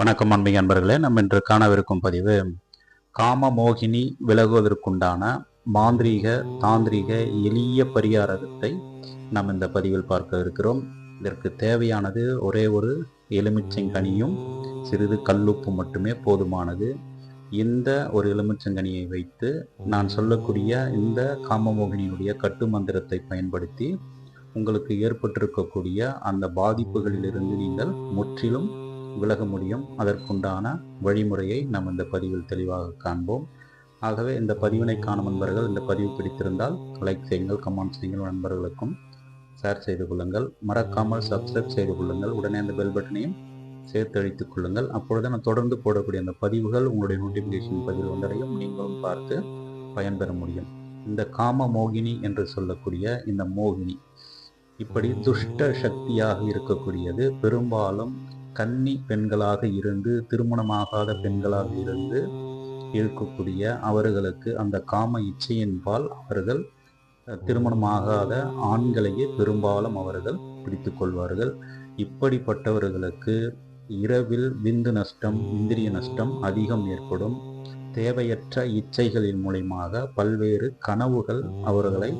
வணக்கம் அன்பை அன்பர்களே. நம்ம இன்று காணவிருக்கும் பதிவு காம மோகினி விலகுவதற்குண்டான மாந்திரீக தாந்திரீக எளிய பரிகாரத்தை நாம் இந்த பதிவில் பார்க்க இருக்கிறோம். இதற்கு தேவையானது ஒரே ஒரு எலுமிச்சங்கனியும் சிறிது கல்லுப்பு மட்டுமே போதுமானது. இந்த ஒரு எலுமிச்சங்கனியை வைத்து நான் சொல்லக்கூடிய இந்த காமமோகினியுடைய கட்டு மந்திரத்தை பயன்படுத்தி உங்களுக்கு ஏற்பட்டிருக்கக்கூடிய அந்த பாதிப்புகளிலிருந்து நீங்கள் முற்றிலும் விலக முடியும். அதற்குண்டான வழிமுறையை நாம் இந்த பதிவில் தெளிவாக காண்போம். ஆகவே இந்த பதிவினை காணும் நண்பர்கள் இந்த பதிவு பிடித்திருந்தால் லைக் செய்யுங்கள் கமெண்ட் செய்யுங்கள் நண்பர்களுக்கும் ஷேர் செய்து கொள்ளுங்கள். மறக்காமல் சப்ஸ்கிரைப் செய்து கொள்ளுங்கள். உடனே அந்த பெல் பட்டனையும் சேர்த்து அழித்துக் கொள்ளுங்கள். அப்பொழுது நான் தொடர்ந்து போடக்கூடிய அந்த பதிவுகள் உங்களுடைய நோட்டிஃபிகேஷன் பதிவு வந்தடையும். நீங்களும் பார்த்து பயன்பெற முடியும். இந்த காம மோகினி என்று சொல்லக்கூடிய இந்த மோகினி இப்படி துஷ்ட சக்தியாக இருக்கக்கூடியது பெரும்பாலும் கன்னி பெண்களாக இருந்து திருமணமாகாத பெண்களாக இருந்து இருக்கக்கூடிய அவர்களுக்கு அந்த காம இச்சையின்பால் அவர்கள் திருமணமாகாத ஆண்களையே பெரும்பாலும் அவர்கள் பிடித்து கொள்வார்கள். இப்படிப்பட்டவர்களுக்கு இரவில் விந்து நஷ்டம் இந்திரிய நஷ்டம் அதிகம் ஏற்படும். தேவையற்ற இச்சைகளின் மூலியமாக பல்வேறு கனவுகள் அவர்களை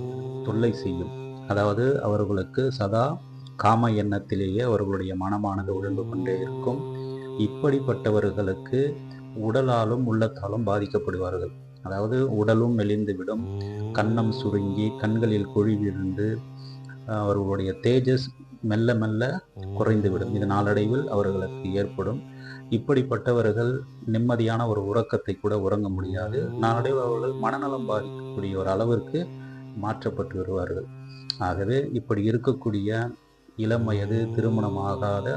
தொல்லை செய்யும். அதாவது அவர்களுக்கு சதா காம எண்ணத்திலேயே அவர்களுடைய மனமானது உழந்து கொண்டே இருக்கும். இப்படிப்பட்டவர்களுக்கு உடலாலும் உள்ளத்தாலும் பாதிக்கப்படுவார்கள். அதாவது உடலும் மெலிந்துவிடும். கன்னம் சுருங்கி கண்களில் குழிவிருந்து அவர்களுடைய தேஜஸ் மெல்ல மெல்ல குறைந்துவிடும். இது நாளடைவில் அவர்களுக்கு ஏற்படும். இப்படிப்பட்டவர்கள் நிம்மதியான ஒரு உறக்கத்தை கூட உறங்க முடியாது. நாளடைவில் அவர்கள் மனநலம் பாதிக்கக்கூடிய ஒரு அளவிற்கு மாற்றப்பட்டு வருவார்கள். ஆகவே இப்படி இருக்கக்கூடிய இளம் வயது திருமணமாகாத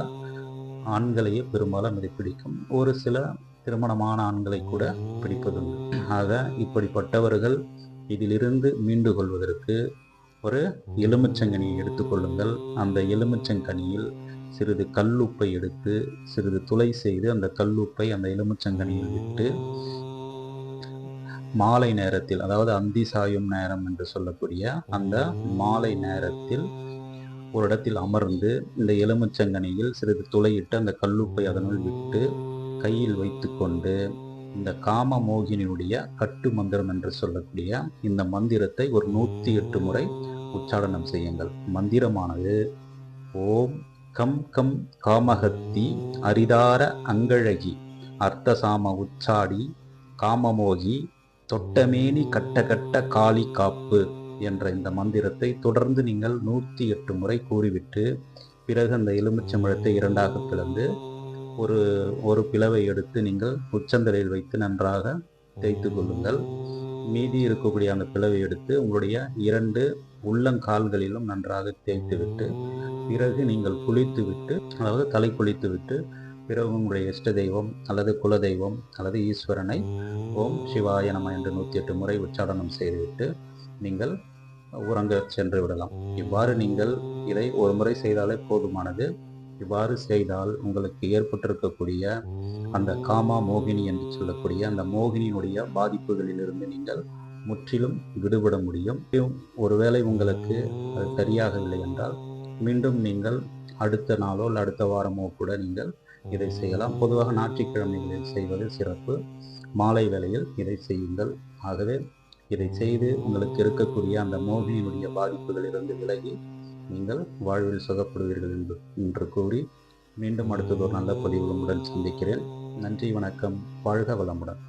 ஆண்களையே பெரும்பாலும் இது பிடிக்கும். ஒரு சில திருமணமான ஆண்களை கூட பிடிப்பதுண்டு. ஆக இப்படிப்பட்டவர்கள் இதிலிருந்து மீண்டு கொள்வதற்கு ஒரு எலுமிச்சங்கனியை எடுத்துக்கொள்ளுங்கள் அந்த எலுமிச்சங்கனியில் சிறிது கல்லுப்பை எடுத்து சிறிது துளை செய்து அந்த கல்லுப்பை அந்த எலுமிச்சங்கனியில் விட்டு மாலை நேரத்தில் அதாவது அந்தி சாயும் நேரம் என்று சொல்லக்கூடிய அந்த மாலை நேரத்தில் ஒரு இடத்தில் அமர்ந்து இந்த எலுமிச்சங்கனியில் சிறிது துளையிட்டு அந்த கல்லுப்பை அதனுள் விட்டு கையில் வைத்துக்கொண்டு இந்த காம மோகினியுடைய கட்டு மந்திரம் என்று சொல்லக்கூடிய இந்த மந்திரத்தை ஒரு நூற்றி எட்டு முறை உச்சாடனம் செய்யுங்கள். மந்திரமானது ஓம் கம் கம் காமகத்தி அரிதார அங்கழகி அர்த்தசாம உச்சாடி காமமோகி தொட்டமேனி கட்ட கட்ட காளி காப்பு என்ற இந்த மந்திரத்தை தொடர்ந்து நீங்கள் நூற்றி எட்டு முறை கூறிவிட்டு பிறகு அந்த எலுமிச்சம்பழத்தை இரண்டாக பிளந்து ஒரு ஒரு பிளவை எடுத்து நீங்கள் உச்சந்தலையில் வைத்து நன்றாக தேய்த்து கொள்ளுங்கள். மீதி இருக்கக்கூடிய அந்த பிளவை எடுத்து உங்களுடைய இரண்டு உள்ளங்கால்களிலும் நன்றாக தேய்த்து விட்டு பிறகு நீங்கள் குளித்து விட்டு அதாவது தலை குளித்து விட்டு பிறகு உங்களுடைய இஷ்ட தெய்வம் அல்லது குல தெய்வம் அல்லது ஈஸ்வரனை ஓம் சிவாய நம என்று நூற்றி எட்டு முறை உச்சாடனம் செய்துவிட்டு நீங்கள் உறங்க சென்று விடலாம். இவ்வாறு நீங்கள் இதை ஒரு முறை செய்தாலே போதுமானது. இவ்வாறு செய்தால் உங்களுக்கு ஏற்பட்டிருக்கக்கூடிய அந்த காமா மோகினி என்று சொல்லக்கூடிய அந்த மோகினியினுடைய பாதிப்புகளிலிருந்து நீங்கள் முற்றிலும் விடுபட முடியும். ஒருவேளை உங்களுக்கு அது சரியாகவில்லை என்றால் மீண்டும் நீங்கள் அடுத்த நாளோ இல்லை அடுத்த வாரமோ கூட நீங்கள் இதை செய்யலாம். பொதுவாக ஞாயிற்றுக்கிழமைகளில் செய்வது சிறப்பு. மாலை வேளையில் இதை செய்யுங்கள். ஆகவே இதை செய்து உங்களுக்கு இருக்கக்கூடிய அந்த மோகினியினுடைய பாதிப்புகளிலிருந்து விலகி நீங்கள் வாழ்வில் சுகப்படுவீர்கள் என்று என்று கூறி மீண்டும் அடுத்தது ஒரு நல்ல பதிவுகளுடன் சந்திக்கிறேன். நன்றி வணக்கம். வாழ்க வளமுடன்.